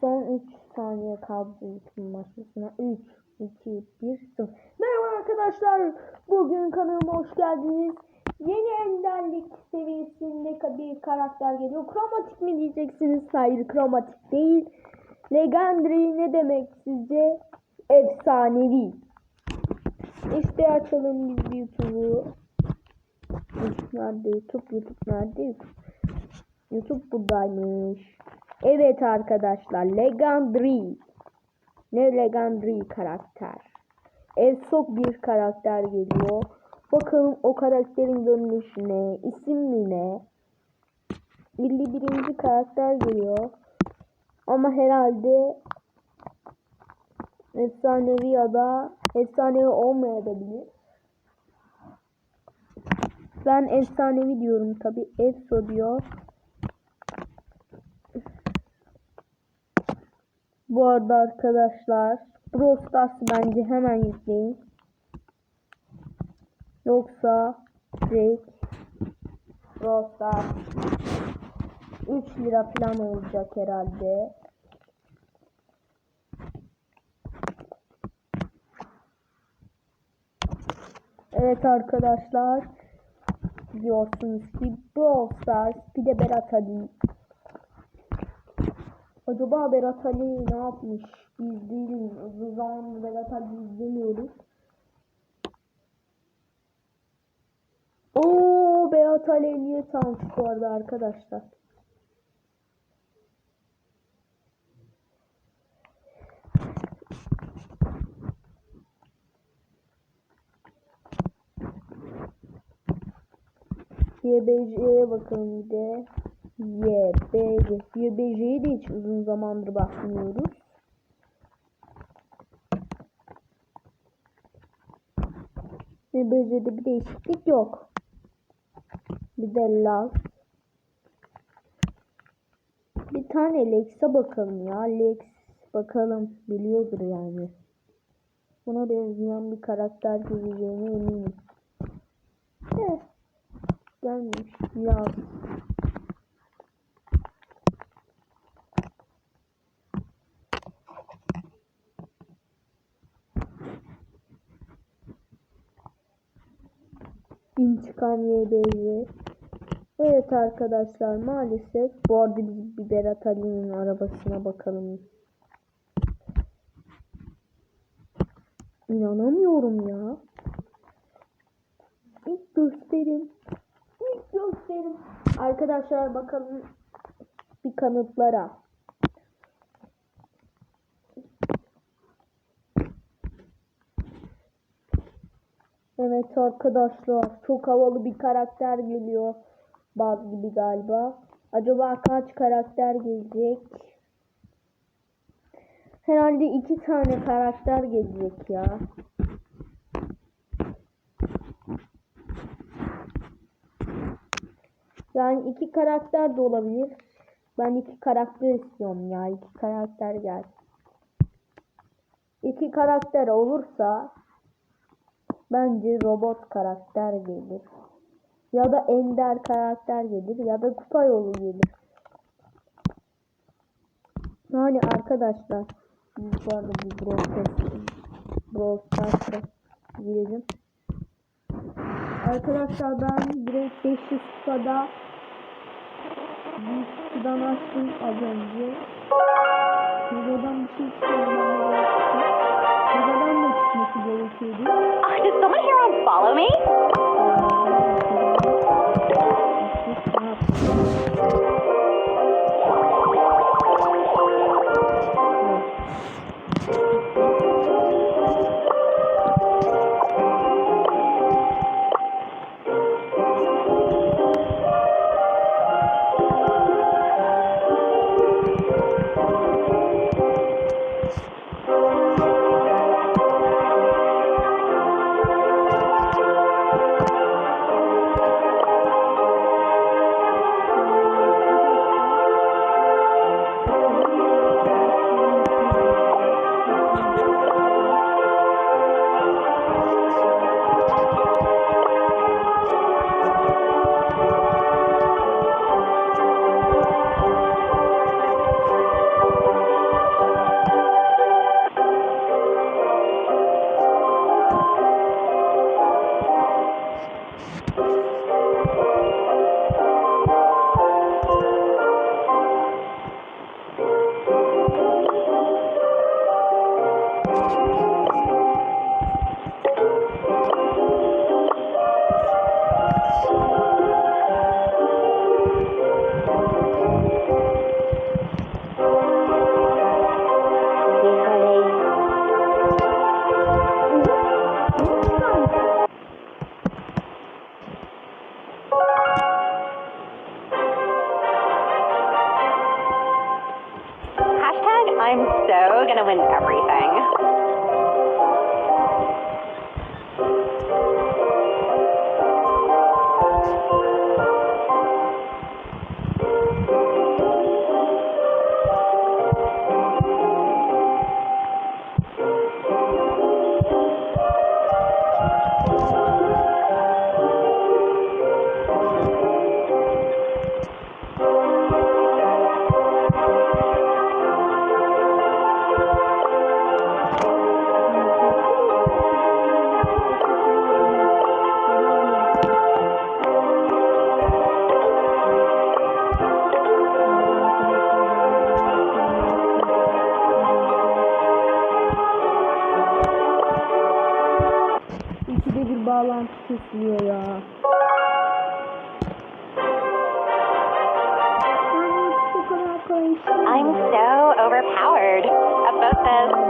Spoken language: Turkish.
Son 3 saniye kaldı bütün başlasına. 3, 2, 1, 0. Merhaba arkadaşlar. Bugün kanalıma hoş geldiniz. Yeni enderlik seviyesinde bir karakter geliyor. Kromatik mi diyeceksiniz? Hayır kromatik değil. Legendary ne demek sizce? Efsanevi. İşte açalım biz YouTube'u. Nerede YouTube? YouTube nerede? YouTube. YouTube buradaymış. Evet arkadaşlar Legendary. Ne Legendary karakter. Efsok bir karakter geliyor. Bakalım o karakterin görünüşü ne? İsim ne? 51. karakter geliyor. Ama herhalde efsanevi ya da efsanevi olmayabilir. Ben efsanevi diyorum tabi. Efso diyor. Bu arada arkadaşlar Brawl bence hemen yükleyin. Yoksa direkt Brawl Stars 3 lira falan olacak herhalde. Evet arkadaşlar biliyorsunuz ki Brawl Stars bir de Berat Ali Acaba Berat Ali ne yapmış? Biz değiliz. Uzun zamandır Berat Ali izlemiyoruz. Oo Berat Ali 50'ye almış arkadaşlar. YBC'ye bakalım bir de. YBC. YBC'ye de hiç uzun zamandır bakmıyoruz. YBC'de bir değişiklik yok. Bir de Laz. Bir tane Lex'e bakalım ya. Lex bakalım biliyordur yani. Buna benzeyen bir karakter geleceğine eminim. Eh, gelmiş. Laz. İntikam YBC. Evet arkadaşlar maalesef bu arada biz bir Berat Ali'nin arabasına bakalım. İnanamıyorum ya. İlk gösterim. İlk gösterim. Arkadaşlar bakalım bir kanıtlara. Evet arkadaşlar çok havalı bir karakter geliyor. Baz gibi galiba. Acaba kaç karakter gelecek? Herhalde iki tane karakter gelecek ya. Yani iki karakter de olabilir. Ben iki karakter istiyorum ya. İki karakter gel. İki karakter olursa Bence robot karakter gelir. Ya da ender karakter gelir ya da kupa yolu gelir. Yani arkadaşlar bu arada bir Brawl girelim. Arkadaşlar ben direkt 500 kupada bir kutudan açtım az önce. Buradan bir şey çıkarmam Uh, did someone here on follow me? I'm so gonna win everything. istiyor ya. I'm so overpowered. About this.